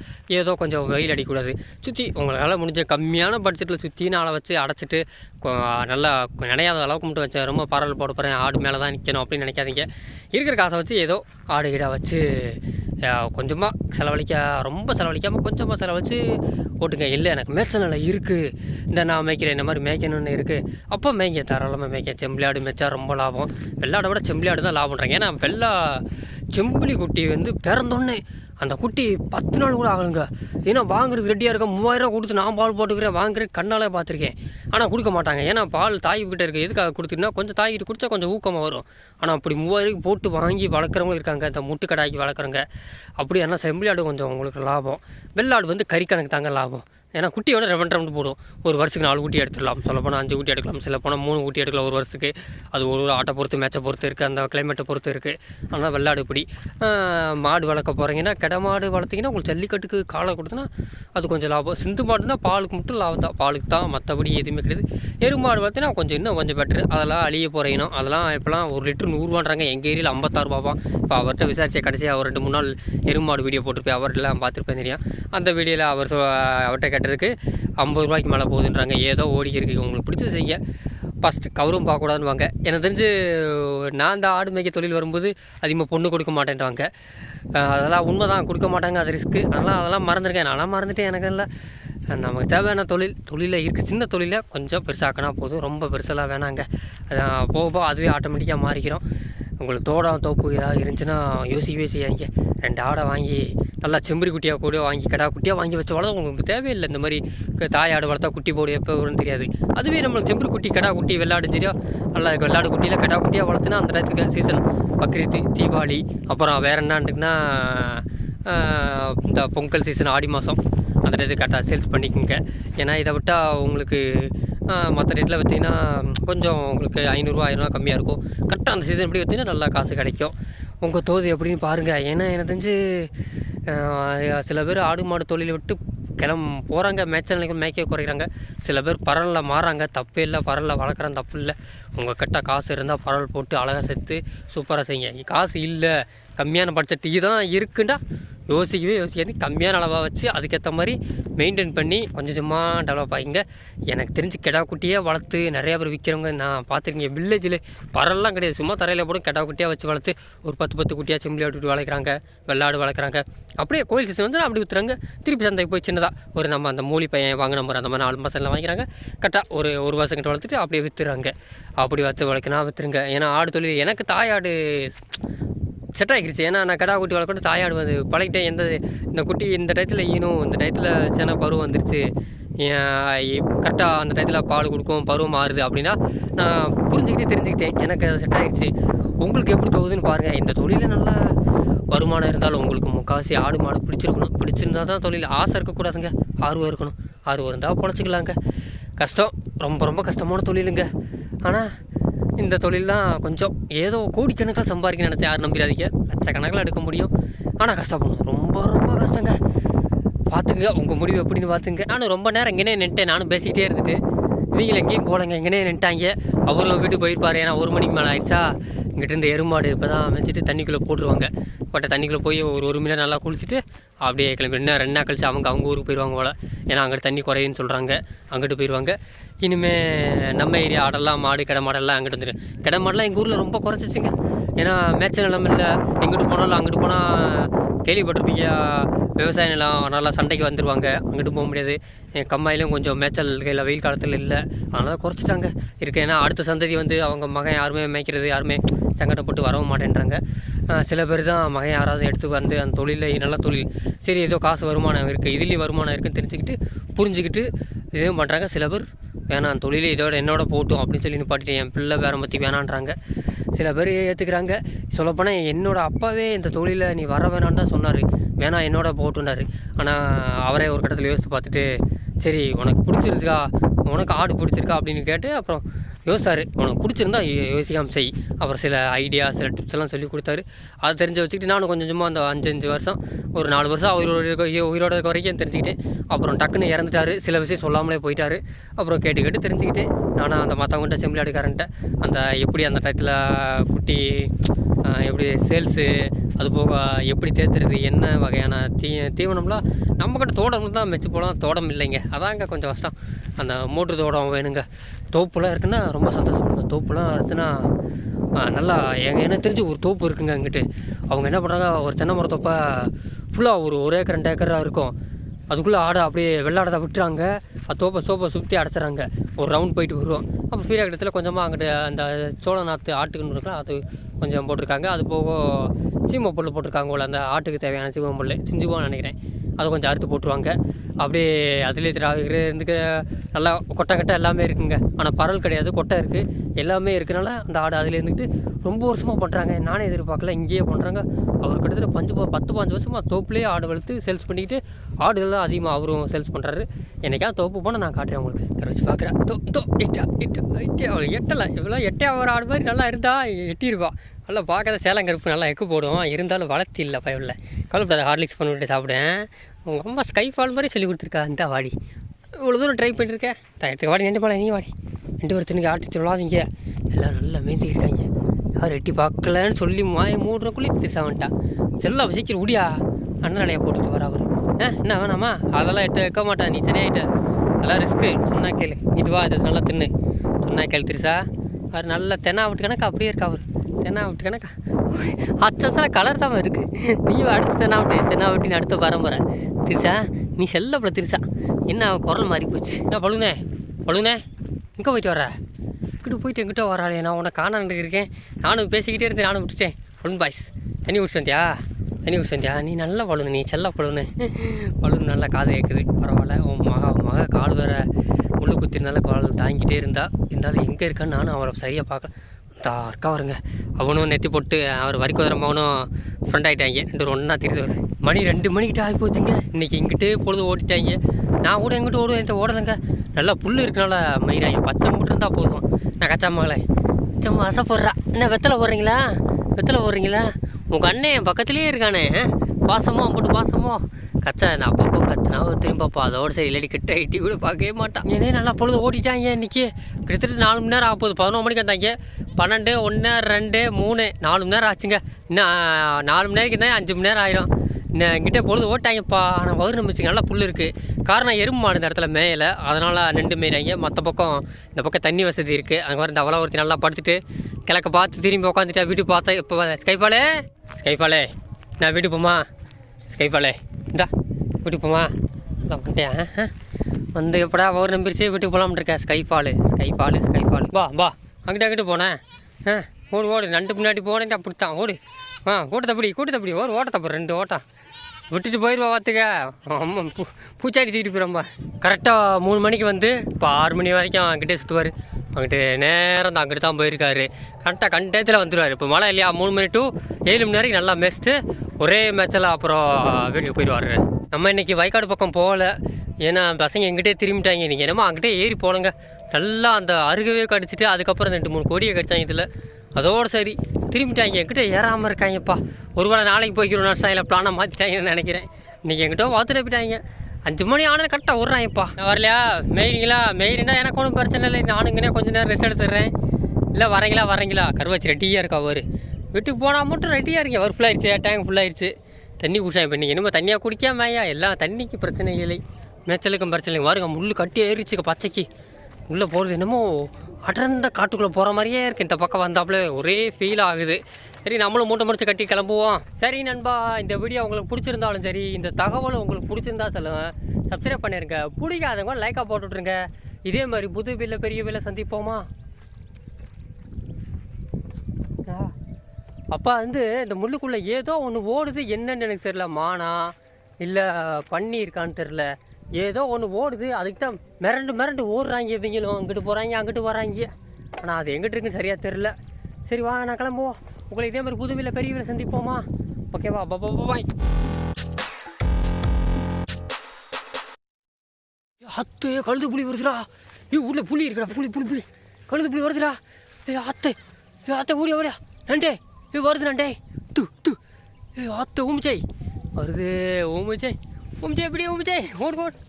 ஏதோ கொஞ்சம் வெயில் அடிக்கக்கூடாது. சுற்றி உங்களால் முடிஞ்ச கம்மியான பட்ஜெட்டில் சுற்றி நாளை வச்சு அடைச்சிட்டு நல்லா நினையாத அளவுக்கு மட்டும் வச்சேன் ரொம்ப பாடல் போட போகிறேன் ஆடு மேலே தான் நிற்கணும் அப்படின்னு நினைக்காதீங்க. இருக்கிற காசை வச்சு ஏதோ ஆடு கீடாக வச்சு கொஞ்சமாக செலவழிக்க ரொம்ப செலவழிக்காமல் கொஞ்சமாக செலவழிச்சு ஓட்டுங்க. இல்லை எனக்கு மேய்ச்சல் நிலம் இருக்குது இந்த நான் மேய்க்கிறேன் இந்த மாதிரி மேய்க்கணும்னு இருக்குது அப்போ மேய்ங்க தாராளமாக மேய்க்க செம்பிளாடு மேய்ச்சா ரொம்ப லாபம். வெள்ளாடை விட செம்பிளாடு தான் லாபம்ன்றாங்க. ஏன்னா வெள்ளா செம்பிளி குட்டி வந்து பிறந்தோன்னே அந்த குட்டி பத்து நாள் கூட ஆகலைங்க. ஏன்னா வாங்குறதுக்கு ரெடியாக இருக்க? மூவாயிரம் கொடுத்து நான் பால் போட்டுக்கிறேன் வாங்குறேன் கண்ணாலே பார்த்துருக்கேன். ஆனால் கொடுக்க மாட்டாங்க. ஏன்னா பால் தாய் கிட்ட இருக்குது எதுக்காக கொடுத்துருந்தா கொஞ்சம் தாய்கிட்ட குடிச்சா கொஞ்சம் ஊக்கமாக வரும். ஆனால் அப்படி மூவாயிரம் போட்டு வாங்கி வளர்க்குறவங்க இருக்காங்க. இந்த முட்டு கடாக்கி வளர்க்குறவங்க. அப்படி ஆனால் செம்பிளாடு கொஞ்சம் உங்களுக்கு லாபம். வெள்ளாடு வந்து கறிக்கணக்கு தாங்க லாபம். ஏன்னா குட்டியோட ரெவன் ரெண்டு போடும். ஒரு வருஷத்துக்கு நாலு குட்டி எடுத்துடலாம். சொல்ல போனால் அஞ்சு குட்டி எடுக்கலாம். சில போனால் மூணு குட்டி எடுக்கலாம் ஒரு வருஷத்துக்கு. அது ஒரு ஒரு ஆட்டை பொறுத்து மேட்சை பொறுத்து இருக்குது அந்த கிளைமேட்டை பொறுத்து இருக்குது ஆனால் வெள்ளாடு இப்படி. மாடு வளர்க்க போகிறீங்கன்னா கிட மாடு வளர்த்திங்கன்னா உங்களுக்கு ஜல்லிக்கட்டுக்கு காலை கொடுத்தனா அது கொஞ்சம் லாபம். சிந்து மாடுனா பாலுக்கு மட்டும் லாபம் தான். பாலுக்கு தான் மற்றபடி எதுவுமே கிடையாது. எரு மாடு வளர்த்தினா கொஞ்சம் இன்னும் கொஞ்சம் பெட்ரு அதெல்லாம் அழிய போகிறீங்கன்னா அதெல்லாம் இப்போலாம் ஒரு லிட்டர் நூறுரூவான்றாங்க எங்கள் ஏரியாவில் ஐம்பத்தாறு ரூபாவா இப்போ அவர்கிட்ட விசாரிச்ச கடைசியாக அவர் ரெண்டு மூணு நாள் எருமாடு வீடியோ போட்டிருப்பேன். அவர்கிட்டலாம் பார்த்துருப்பேன் தெரியும். அந்த வீடியோவில் அவர் சொ- அவர்கிட்ட லிட்டருக்கு ஐம்பது ரூபாய்க்கு மேலே போகுதுன்றாங்க. ஏதோ ஓடி இருக்கு. உங்களுக்கு பிடிச்சது செய்ய ஃபஸ்ட்டு கவரும் பார்க்கக்கூடாதுன்னு வாங்க. எனக்கு தெரிஞ்சு நான் இந்த ஆடு மேய்க்க தொழில் வரும்போது அதிகமாக பொண்ணு கொடுக்க மாட்டேன்றாங்க. அதெல்லாம் உண்மை தான் கொடுக்க மாட்டாங்க. அது ரிஸ்க்கு அதெல்லாம் அதெல்லாம் மறந்துருக்கேன். நான்லாம் மறந்துட்டேன். எனக்கு இல்லை நமக்கு தேவையான தொழில் தொழிலில் இருக்குது சின்ன தொழிலை கொஞ்சம் பெருசாக்கினா போதும். ரொம்ப பெருசெல்லாம் வேணாங்க. அதான் போக போக அதுவே ஆட்டோமேட்டிக்காக மாறிக்கிறோம். உங்களுக்கு தோடம் தோப்பு ஏதாவது இருந்துச்சுன்னா யோசிக்கவே செய்யாதீங்க ரெண்டு ஆடை வாங்கி நல்லா செம்பரி குட்டியாக கூட வாங்கி கடா குட்டியாக வாங்கி வச்ச வளர்த்தா உங்களுக்கு தேவையில்லை. இந்த மாதிரி தாய் ஆடு வளர்த்தா குட்டி போடு எப்போ வரும்னு தெரியாது. அதுவே நம்மளுக்கு செம்பரி குட்டி கடா குட்டி வெள்ளாடு சரியா நல்லா வெள்ளாடு குட்டியில் கடா குட்டியாக வளர்த்துனா அந்த நேரத்துக்கு சீசன் பக்ரீத் தீபாவளி அப்புறம் வேறு என்னன்ட்டுன்னா இந்த பொங்கல் சீசன் ஆடி மாதம் அந்த நேரத்துக்கு கரெக்டாக சேல்ஸ் பண்ணிக்கோங்க. ஏன்னா இதை விட்டால் உங்களுக்கு மற்ற டேட்டில் பார்த்தீங்கன்னா கொஞ்சம் உங்களுக்கு ஐநூறுரூவா ஆயிரரூவா கம்மியாக இருக்கும். கரெக்டாக அந்த சீசன் எப்படி பார்த்திங்கன்னா நல்லா காசு கிடைக்கும். உங்கள் தோது எப்படின்னு பாருங்கள் ஏன்னா எனக்கு தெரிஞ்சு சில பேர் ஆடு மாடு தொழிலை விட்டு கிளம்ப போகிறாங்க மேய்ச்சல் நிலைக்கு மேய்க்க குறைக்கிறாங்க சில பேர் பரலில் மாறாங்க. தப்பு இல்லை பரலில் வளர்க்குறேன் தப்பு இல்லை. உங்கள் கிட்ட காசு இருந்தால் பரல் போட்டு அழகாக சேர்த்து சூப்பராக செய்யுங்க. காசு இல்லை. கம்மியான பட்ஜெட் இதுதான் இருக்குண்டா? யோசிக்கவே யோசிக்காது கம்மியான அளவாக வச்சு அதுக்கேற்ற மாதிரி மெயின்டைன் பண்ணி கொஞ்சம் கொஞ்சமாக டெவலப் ஆகிங்க. எனக்கு தெரிஞ்சு கெடா குட்டியே வளர்த்து நிறையா பேர் விற்கிறவங்க நான் பார்த்துருக்கேன். வில்லேஜில் பரல்லாம் கிடையாது. சும்மா தரையில் போடும் கெடா குட்டியாக வச்சு வளர்த்து ஒரு பத்து பத்து குட்டியாக செம்பிளி விட்டு வளர்க்குறாங்க வெள்ளாடு வளர்க்குறாங்க. அப்படியே கோயில் சீசன் வந்து அப்படி விற்றுறாங்க திருப்பி சந்தைக்கு போய் சின்னதாக ஒரு நம்ம அந்த மூலி பையன் வாங்கின நம்பர் அந்த மாதிரி நாலு மாதம்லாம் வாங்கிக்கிறாங்க. கரெக்டாக ஒரு ஒரு வருஷம் கிட்ட வளர்த்துட்டு அப்படியே விற்றுறாங்க அப்படி வளர்த்து வளர்க்கினா விற்றுருங்க ஏன்னா ஆடு தொழில் எனக்கு தாயாடு செட் ஏன்னா நான் கடா குட்டி வளர்க்கணும் தாயாடு வந்து பழகிட்டேன் எந்த இந்த குட்டி இந்த டயத்தில் ஈனும் இந்த டயத்தில் சின்ன பருவம் வந்துருச்சு. கரெக்டாக அந்த டயத்தில் பால் கொடுக்கும் பருவம் மாறுது அப்படின்னா நான் புரிஞ்சுக்கிட்டே தெரிஞ்சுக்கிட்டேன். எனக்கு அது செட் உங்களுக்கு எப்படி போகுதுன்னு பாருங்கள் இந்த தொழிலில் நல்லா வருமானம் இருந்தாலும் உங்களுக்கு முக்கால்வாசி ஆடு மாடு பிடிச்சிருக்கணும். பிடிச்சிருந்தா தான் தொழில். ஆசை இருக்கக்கூடாதுங்க. ஆர்வம் இருக்கணும். ஆர்வம் இருந்தால் பொழைச்சிக்கலாங்க. கஷ்டம் ரொம்ப ரொம்ப கஷ்டமான தொழிலுங்க. ஆனால் இந்த தொழில் தான் கொஞ்சம் ஏதோ கோடிக்கணக்கில் சம்பாதிக்க நினச்சா யாரும் நம்பிடாதீங்க லட்சக்கணக்கில் எடுக்க முடியும். ஆனால் கஷ்டப்படணும். ரொம்ப ரொம்ப கஷ்டங்க. பார்த்துங்க உங்கள் முடிவு எப்படின்னு பார்த்துங்க ஆனால் ரொம்ப நேரம் இங்கேனே நின்ட்டேன். நானும் பேசிக்கிட்டே இருந்துட்டு. நீங்கள் எங்கேயும் போகலங்க. இங்கேனே நின்ட்டாங்க. அவரும் வீட்டுக்கு போயிருப்பாரு. ஏன்னா ஒரு மணிக்கு மேலே ஆயிடுச்சா? இங்கிட்டிருந்து எருமாடு இப்போ தான் அமைச்சிட்டு தண்ணிக்குள்ளே போட்டுருவாங்க. பட் தண்ணிக்குள்ளே போய் ஒரு ஒரு மணி நேரம் நல்லா குளிச்சுட்டு அப்படியே கிளம்பி. ரெண்டு ரெண்டு நாள் கழிச்சு அவங்க அவங்க ஊருக்கு போயிடுவாங்க போல். ஏன்னா அங்கிட்டு தண்ணி குறையுன்னு சொல்கிறாங்க அங்கிட்டு போயிடுவாங்க இனிமேல் நம்ம ஏரியா ஆடெல்லாம் மாடு கிட மாடெல்லாம் அங்கிட்டு வந்துடும் கிட மாடெல்லாம் எங்கள் ஊரில் ரொம்ப குறைச்சிச்சுங்க. ஏன்னா மேய்ச்சல் நிலமில்லை எங்கிட்டு போனாலும் அங்கிட்டு போனால் கேள்விப்பட்டிருப்பீங்க. விவசாய நிலம் நல்லா சண்டைக்கு வந்துடுவாங்க அங்கிட்டு போக முடியாது. என் கம்மாயிலும் கொஞ்சம் மேய்ச்சல் இல்லை வெயில் காலத்தில் இல்லை. அதனால் குறைச்சிட்டாங்க. இருக்கு. ஏன்னா அடுத்த சந்ததி வந்து அவங்க மகன் யாருமே மேய்க்கிறது யாருமே சங்கடப்பட்டு வரவும் மாட்டேன்றாங்க. சில பேர் தான் மகன் யாராவது எடுத்து வந்து அந்த தொழிலில் நல்ல தொழில். சரி ஏதோ காசு வருமானம் இருக்குது இதுலேயும் வருமானம் இருக்குன்னு தெரிஞ்சுக்கிட்டு புரிஞ்சுக்கிட்டு இதுவும் பண்ணுறாங்க. சில பேர் வேணாம் தொழில் இதோட என்னோட போட்டும் அப்படின்னு சொல்லி நிப்பாட்டிட்டு என் பிள்ளை பேரை பற்றி வேணான்றாங்க. சில பேர் ஏற்றுக்கிறாங்க சொல்லப்போனால் என்னோட அப்பாவே இந்த தொழிலை நீ வர வேணான்னு தான் சொன்னார். வேணாம் என்னோட போட்டுன்னாரு. ஆனால் அவரே ஒரு கட்டத்தில் யோசித்து பார்த்துட்டு சரி உனக்கு பிடிச்சிருக்கா உனக்கு ஆடு பிடிச்சிருக்கா? அப்படின்னு கேட்டு அப்புறம் யோசித்தார் உனக்கு பிடிச்சிருந்தா யோசிக்காமல் செய். அப்புறம் சில ஐடியா சில டிப்ஸ் எல்லாம் சொல்லி கொடுத்தாரு. அதை தெரிஞ்சு வச்சுக்கிட்டு நானும் கொஞ்சம் கொஞ்சமாக அந்த அஞ்சு அஞ்சு வருஷம் ஒரு நாலு வருஷம் உயிரோட உயிரோட இருக்க வரைக்கும் தெரிஞ்சுக்கிட்டேன். அப்புறம் டக்குன்னு இறந்துட்டாரு. சில விஷயம் சொல்லாமலே போயிட்டாரு. அப்புறம் கேட்டு கேட்டு தெரிஞ்சுக்கிட்டேன். நானும் அந்த மற்றவங்கள்ட்ட செம்பிளாடுக்காரன்ட்ட அந்த எப்படி அந்த டயத்தில் குட்டி எப்படி சேல்ஸு அது போக எப்படி தேத்துறது என்ன வகையான தீ தீவனம்லாம் நம்மக்கிட்ட தோட்டம் தான் மெச்சு போகலாம் தோட்டம் இல்லைங்க. அதாங்க கொஞ்சம் கஷ்டம். அந்த மோட்ரு தோட்டம் வேணுங்க. தோப்புலாம் இருக்குன்னா ரொம்ப சந்தோஷப்படுங்க. தோப்புலாம் இருக்குன்னா நல்லா எங்கள் என்ன தெரிஞ்சு ஒரு தோப்பு இருக்குங்க அங்கிட்டு. அவங்க என்ன பண்ணுறாங்க ஒரு தென்னை மரம் தோப்பை ஃபுல்லாக ஒரு ஒரு ஏக்கர் ரெண்டு ஏக்கராக இருக்கும். அதுக்குள்ளே ஆடை அப்படியே வெள்ளாடதை விட்டுறாங்க. அது தோப்பை சோப்பை சுற்றி அடைச்சிட்றாங்க ஒரு ரவுண்ட் போயிட்டு வருவோம். அப்போ ஃப்ரீயாக இடத்துல கொஞ்சமாக அங்கிட்டு அந்த சோழ நாற்று ஆட்டுக்குன்னு இருக்கலாம் அது கொஞ்சம் போட்டிருக்காங்க. அது போக சீம புல் போட்டிருக்காங்க போல் அந்த ஆட்டுக்கு தேவையான சீம புல் சிஞ்சுவான்னு நினைக்கிறேன். அதை கொஞ்சம் அறுத்து போட்டுருவாங்க. அப்படியே அதுலேயே திராவிக்கிற இருந்துக்க நல்லா கொட்டை கட்டை எல்லாமே இருக்குங்க. ஆனால் பரல் கிடையாது கொட்டை இருக்குது எல்லாமே இருக்கனால அந்த ஆடு அதில் இருந்துக்கிட்டு ரொம்ப வருஷமாக பண்ணுறாங்க நானே எதிர்பார்க்கல இங்கேயே பண்ணுறாங்க அவர் கிட்டத்தட்ட பஞ்சு ப- பத்து பாஞ்சு வருஷமாக தோப்புலேயே ஆடு வளர்த்து சேல்ஸ் பண்ணிக்கிட்டு ஆடுகள் தான் அதிகமாக அவரும் சேல்ஸ் பண்ணுறாரு என்னைக்காவது தோப்பு போனால் நான் காட்டுறேன் உங்களுக்கு. கரைச்சி பார்க்குறேன். தோ தோ எட்டா எட்டா எட்டே அவள் எட்டலை. இவ்வளோ எட்டே ஒரு ஆடு மாதிரி நல்லா இருந்தா எட்டியிருப்பா நல்லா பார்க்காத சேலம் கருப்பு நல்லா எக்கு போடும். இருந்தாலும் வளர்த்தி இல்லை பயவில் கவலைப்படாத ஹார்லிக்ஸ் பண்ணிவிட்டு சாப்பிடுவேன் உங்கள் அம்மா ஸ்கை ஃபால் மாதிரி சொல்லி கொடுத்துருக்கா. இந்த வாடி. இவ்வளோ தூரம் ட்ரை பண்ணியிருக்கேன் தயத்துக்கு வாடி ரெண்டு போல நீ வாடி. ரெண்டு ஒருத்தனுக்கு ஆட்டி தொழாதீங்க எல்லாம் நல்லா மேய்ஞ்சிக்கிட்டாங்க யார் எட்டி பார்க்கலன்னு சொல்லி மாய மூடுறக்குள்ளே திருசா வந்துட்டான் செல்ல சீக்கிரம் உடியா. அண்ணன் நடைய போட்டுட்டு வர அவர். ஆ என்ன வேணாமா? அதெல்லாம் எட்ட வைக்க மாட்டான் நீ சரியாயிட்ட. அதெல்லாம் ரிஸ்க்கு சொன்னா கேளு. இதுவா இது நல்லா தின்னு. சொன்னா கேளு திருசா. அவர் நல்லா தென்னா விட்டு கணக்கு அப்படியே இருக்கா அவர். தென்னா விட்டு கணக்கா அச்சசா கலர் தான் இருக்குது நீ அடுத்த தென்னா விட்டு தென்னா விட்டு அடுத்த பரம்பரை திருசா நீ செல்லப்பட திருசா என்ன குரல் மாறி போச்சு. என்ன பழுனே பழுனே எங்கே போயிட்டு வர? இங்கிட்டு போயிட்டு எங்கிட்ட வராளே நான் உன்னை காணாண்டு இருக்கேன். நானும் பேசிக்கிட்டே இருந்தேன் நானும் விட்டுட்டேன். பழுன் பாய்ஸ் தண்ணி குடிச்சு வந்தியா? தண்ணி குடிச்சு வந்தியா? நீ நல்லா பழுனு நீ செல்ல பழுனு பழுனு நல்லா காது கேட்குது பரவாயில்ல உன் மகா மக கால் வேற முள்ளு குத்தினால கால் தாங்கிட்டே இருந்தா. இருந்தாலும் எங்கே இருக்கான்னு நானும் அவரை சரியாக பார்க்கல. தா அக்கா வருங்க. அவனும் நெத்தி போட்டு அவர் வரி குதிரை மகனும் ஃப்ரெண்ட் ஆகிட்டாங்க ரெண்டு ஒரு ஒன்றா தெரியுது மணி ரெண்டு மணிக்கிட்ட ஆகி போச்சுங்க இன்னைக்கு இங்கிட்டே பொழுது ஓட்டிட்டாங்க நான் கூட எங்கிட்ட ஓடுவேன் இந்த ஓடுறேங்க நல்லா புல் இருக்கனால மயிராங்க பச்சை மட்டும் இருந்தால் போதும். நான் கச்சா மகளே. சும்மா ஆசைப்படுறா என்ன வெத்தலை போடுறீங்களா? வெத்தலை போடுறீங்களா? உங்கள் அண்ணன் என் பக்கத்துலேயே இருக்கானே. பாசமோ அம்பட்டு பாசமோ. கச்சா நான் அப்பப்போ கத்துனா திரும்பப்பா. அதோட சரி இல்லாடி கிட்ட ஐட்டி கூட பார்க்கவே மாட்டான். ஏனே நல்லா பொழுது ஓடிட்டாங்க இன்றைக்கி கிட்டத்தட்ட நாலு மணி நேரம் ஆகும் போது பதினொரு மணிக்கு வந்தாங்க. பன்னெண்டு ஒன்று ரெண்டு மூணு. நாலு மணி நேரம் ஆச்சுங்க. இன்னும் நாலு மணி நேரத்துக்கு தான் அஞ்சு மணி நேரம் ஆயிரும். இன்னும் எங்கிட்ட பொழுது ஓட்டாங்கப்பா. ஆனால் வயிறு நம்பிச்சுங்க. நல்லா புல் இருக்குது காரணம் எறும்பு மாடு இந்த இடத்துல மேயலை. அதனால் நின்று மேய்றாங்க. மற்ற பக்கம் இந்த பக்கம் தண்ணி வசதி இருக்குது அங்கே வர இந்த அவளை ஒருத்தி நல்லா படுத்துட்டு கிழக்க பார்த்து திரும்பி உட்காந்துட்டா வீட்டு பார்த்தா இப்போ ஸ்கைஃபாலே ஸ்கைஃபாலே நான் வீட்டுக்கு போமா ஸ்கைஃபாலே இந்தா வீட்டுக்கு போமா இந்தா வந்துட்டேன் வந்து எப்படா வயிறு நம்பிருச்சு வீட்டுக்கு போகலாம்னு இருக்கேன் ஸ்கைஃபாலு ஸ்கைஃபாலு ஸ்கைஃபாலு வா வா. அங்கிட்ட அங்கிட்டு போனேன் ஆ ஓடு ஓடு. நண்டு முன்னாடி போனேன் அப்படித்தான். ஓடு. ஆ கூட்ட தப்படி கூட்ட தப்படி ஒரு ஓட்ட தப்பு ரெண்டு ஓட்டம். விட்டுட்டு போயிடுவா பார்த்துக்க. ஆமாம் பூ பூச்சாடி தூக்கிட்டு போயிடும்பா கரெக்டாக மூணு மணிக்கு வந்து இப்போ ஆறு மணி வரைக்கும் அங்கிட்டே சுற்றுவார் அங்கிட்டு நேரம் தான் அங்கிட்டு தான் போயிருக்காரு கரெக்டாக கண்டத்தில் வந்துடுவார் இப்போ மழை இல்லையா? மூணு மணி டு ஏழு மணி வரைக்கும் நல்லா மேய்ச்சிட்டு ஒரே மேட்சில் அப்புறம் வீட்டுக்கு போயிடுவார். நம்ம இன்னைக்கு வயக்காடு பக்கம் போகல. ஏன்னா பசங்க எங்கிட்டே திரும்பிட்டாங்க. நீங்கள் என்னமோ அங்கிட்டே ஏறி போனங்க. நல்லா அந்த அருகவே கடிச்சிட்டு அதுக்கப்புறம் ரெண்டு மூணு கோடியை கடிச்சாங்க இதில். அதோடு சரி திரும்பிட்டாங்க. என்கிட்ட ஏறாமல் இருக்காங்கப்பா. ஒரு வேளை நாளைக்கு போய்க்கிறோம் நர்சாயில் பிளானை மாற்றிட்டாங்கன்னு நினைக்கிறேன். இன்றைக்கி என்கிட்ட பார்த்துட்டு போயிட்டாங்க அஞ்சு மணி ஆனால் கரெக்டாக விட்றாங்கப்பா வரலையா? மெயிறீங்களா? மெயினா எனக்கு ஒன்றும் பிரச்சனை இல்லை. நானும் இங்கே நேரம் ரெஸ்ட் எடுத்துடுறேன். இல்லை வரீங்களா? வரீங்களா? கருவாச்சி ரெட்டியாக இருக்கா அவர்? வீட்டுக்கு போனால் மட்டும் ரெட்டியாக இருக்கேன். அவர் ஃபுல்லாகிடுச்சு டேங்க் ஃபுல்லாகிடுச்சு தண்ணி குடிச்சா இப்போ நீங்கள் இன்னும் தண்ணியாக குடிக்காமையா? எல்லாம் தண்ணிக்கு பிரச்சனை இல்லை மேய்ச்சலுக்கும் பிரச்சனை இல்லை பாருங்க முள் கட்டி ஏறிச்சுக்க பச்சைக்கு. உள்ளே போகிறது என்னமோ அடர்ந்த காட்டுக்குள்ளே போகிற மாதிரியே இருக்குது இந்த பக்கம் வந்தாப்புல ஒரே ஃபீல் ஆகுது. சரி நம்மளும் மூட்டை முடிச்சு கட்டி கிளம்புவோம். சரி நண்பா இந்த வீடியோ உங்களுக்கு பிடிச்சிருந்தாலும் சரி இந்த தகவல் உங்களுக்கு பிடிச்சிருந்தா சொல்லுவேன் சப்ஸ்கிரைப் பண்ணிருங்க. பிடிக்காதவங்க லைக்காக போட்டு விட்ருங்க இதே மாதிரி புது பில்ல பெரிய பில்ல சந்திப்போமா? அப்பா வந்து இந்த முள்ளுக்குள்ளே ஏதோ ஒன்று ஓடுது. என்னன்னு எனக்கு தெரில மானா இல்லை பண்ணி இருக்கான்னு தெரில ஏதோ ஒன்று ஓடுது. அதுக்கு தான் மிரண்டு மிரண்டு ஓடுறாங்க இவங்களும் அங்கிட்டு போகிறாங்க அங்கிட்டு வராங்க. ஆனால் அது எங்கிட்டு இருக்குன்னு சரியாக தெரில சரி வாங்க நான் கிளம்புவோம். உங்களை இதே மாதிரி புதுவில பெரியவில சந்திப்போமா? ஓகேவா? பா பாய் அத்து கழுது புலி வருதுடா. ஏ உள்ள புலி இருக்குடா. புலி புலி புலி. கழுது புலி வருதுடா. ஏ அத்தை. ஏ அத்தை ஓடியா ஓடியா நண்டே. ஏ வருது நண்டே. து து. ஏ அத்தை ஊமிச்சை வருது. ஊமிச்சை ஊமிச்சை எப்படி ஊமிச்சை ஓடு ஓடு.